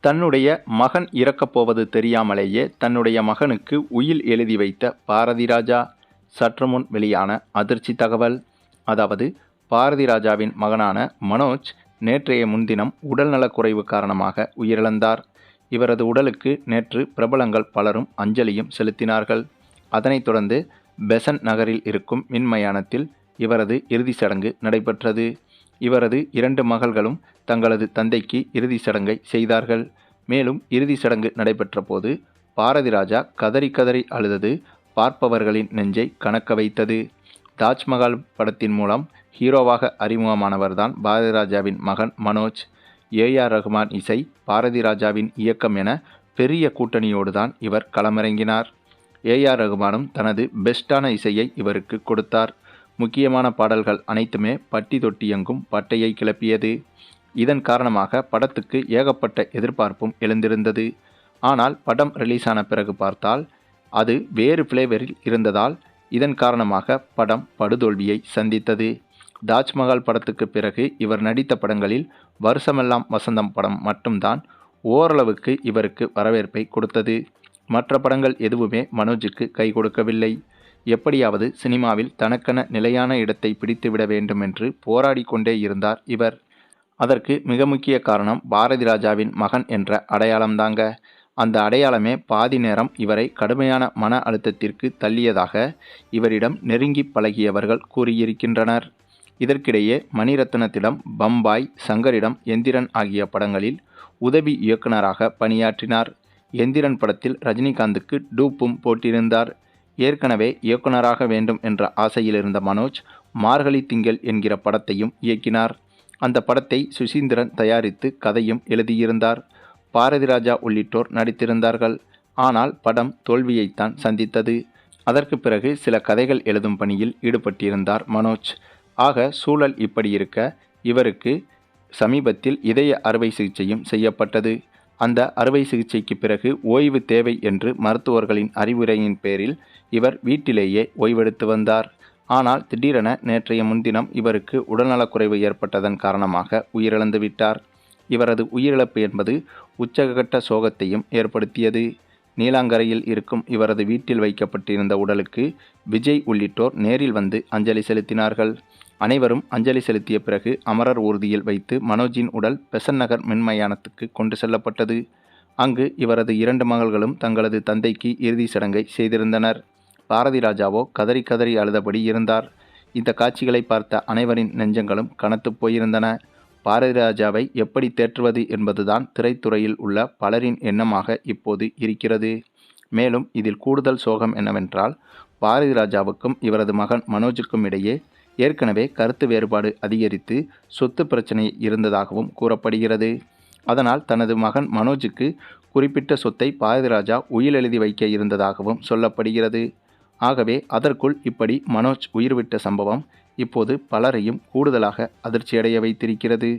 தன்னுடைய மகன் இறக்கப்போவது தெரியாமலேயே தன்னுடைய மகனுக்கு உயில் எழுதி வைத்த பாரதி ராஜா சற்று முன் வெளியான அதிர்ச்சி தகவல். அதாவது பாரதி ராஜாவின் மகனான மனோஜ் நேற்றைய முன்தினம் உடல்நலக்குறைவு காரணமாக உயிரிழந்தார். இவரது உடலுக்கு நேற்று பிரபலங்கள் பலரும் அஞ்சலியும் செலுத்தினார்கள். அதனைத் தொடர்ந்து பெசன் நகரில் இருக்கும் மின்மயானத்தில் இவரது இறுதிச் சடங்கு நடைபெற்றது. இவரது இரண்டு மகள்களும் தங்களது தந்தைக்கு இறுதிச் சடங்கை செய்தார்கள். மேலும் இறுதிச் சடங்கு நடைபெற்ற போது பாரதி ராஜா கதறி கதறி அழுதது பார்ப்பவர்களின் நெஞ்சை கணக்க வைத்தது. தாஜ்மஹால் படத்தின் மூலம் ஹீரோவாக அறிமுகமானவர்தான் பாரதி ராஜாவின் மகன் மனோஜ். ஏஆர் ரகுமான் இசை பாரதி ராஜாவின் இயக்கம் என பெரிய கூட்டணியோடு தான் இவர் களமிறங்கினார். ஏஆர் ரகுமானும் தனது பெஸ்டான இசையை இவருக்கு கொடுத்தார். முக்கியமான பாடல்கள் அனைத்துமே பட்டி தொட்டி எங்கும் பட்டையை கிளப்பியது. இதன் காரணமாக படத்துக்கு ஏகப்பட்ட எதிர்பார்ப்பும் எழுந்திருந்தது. ஆனால் படம் ரிலீஸ் ஆன பிறகு பார்த்தால் அது வேறு ஃப்ளேவரில் இருந்ததால் இதன் காரணமாக படம் படுதோல்வியை சந்தித்தது. தாஜ்மஹால் படத்துக்கு பிறகு இவர் நடித்த படங்களில் வருஷமெல்லாம் வசந்தம் படம் மட்டும்தான் ஓரளவுக்கு இவருக்கு வரவேற்பை கொடுத்தது. மற்ற படங்கள் எதுவுமே மனோஜுக்கு கை கொடுக்கவில்லை. எப்படியாவது சினிமாவில் தனக்கென நிலையான இடத்தை பிடித்துவிட வேண்டும் என்று போராடி கொண்டே இருந்தார் இவர். அதற்கு மிக முக்கிய காரணம் பாரதி ராஜாவின் மகன் என்ற அடையாளம்தாங்க அந்த அடையாளமே பாதி நேரம் இவரை கடுமையான மன அழுத்தத்திற்கு தள்ளியதாக இவரிடம் நெருங்கி பழகியவர்கள் கூறியிருக்கின்றனர். இதற்கிடையே மணிரத்னத்திடம் பம்பாய் சங்கரிடம் எந்திரன் ஆகிய படங்களில் உதவி இயக்குனராக பணியாற்றினார். எந்திரன் படத்தில் ரஜினிகாந்துக்கு டூப்பும் போட்டிருந்தார். ஏற்கனவே இயக்குனராக வேண்டும் என்ற ஆசையில் இருந்த மனோஜ் மார்கழி திங்கள் என்கிற படத்தையும் இயக்கினார். அந்த படத்தை சுசீந்திரன் தயாரித்து கதையும் எழுதியிருந்தார். பாரதிராஜா உள்ளிட்டோர் நடித்திருந்தார்கள். ஆனால் படம் தோல்வியைத்தான் சந்தித்தது. அதற்கு பிறகு சில கதைகள் எழுதும் பணியில் ஈடுபட்டிருந்தார் மனோஜ். ஆக சூழல் இப்படி இருக்க இவருக்கு சமீபத்தில் இதய அறுவை சிகிச்சையும் செய்யப்பட்டது. அந்த அறுவை சிகிச்சைக்கு பிறகு ஓய்வு தேவை என்று மருத்துவர்களின் அறிவுரையின் பேரில் இவர் வீட்டிலேயே ஓய்வெடுத்து வந்தார். ஆனால் திடீரென நேற்றைய முன்தினம் இவருக்கு உடல்நலக்குறைவு ஏற்பட்டதன் காரணமாக உயிரிழந்து விட்டார். இவரது உயிரிழப்பு என்பது உச்சகட்ட சோகத்தையும் ஏற்படுத்தியது. நீலாங்கரையில் இருக்கும் இவரது வீட்டில் வைக்கப்பட்டிருந்த உடலுக்கு விஜய் உள்ளிட்டோர் நேரில் வந்து அஞ்சலி செலுத்தினார்கள். அனைவரும் அஞ்சலி செலுத்திய பிறகு அமரர் ஊர்தியில் வைத்து மனோஜின் உடல் பெசன் நகர் மின்மயானத்துக்கு கொண்டு செல்லப்பட்டது. அங்கு இவரது இரண்டு மகள்களும் தங்களது தந்தைக்கு இறுதி சடங்கை செய்திருந்தனர். பாரதி ராஜாவோ கதறி கதறி அழுதபடி இருந்தார். இந்த காட்சிகளை பார்த்த அனைவரின் நெஞ்சங்களும் கனத்து போயிருந்தன. பாரதி ராஜாவை எப்படி தேற்றுவது என்பதுதான் திரைத்துறையில் உள்ள பலரின் எண்ணமாக இப்போது இருக்கிறது. மேலும் இதில் கூடுதல் சோகம் என்னவென்றால் பாரதி ராஜாவுக்கும் இவரது மகன் மனோஜுக்கும் இடையே ஏற்கனவே கருத்து வேறுபாடு அதிகரித்து சொத்து பிரச்சனை இருந்ததாகவும் கூறப்படுகிறது. அதனால் தனது மகன் மனோஜுக்கு குறிப்பிட்ட சொத்தை பாரதிராஜா உயில் எழுதி வைக்க இருந்ததாகவும் சொல்லப்படுகிறது. ஆகவே அதற்குள் இப்படி மனோஜ் உயிர்விட்ட சம்பவம் இப்போது பலரையும் கூடுதலாக அதிர்ச்சியடைய வைத்திருக்கிறது.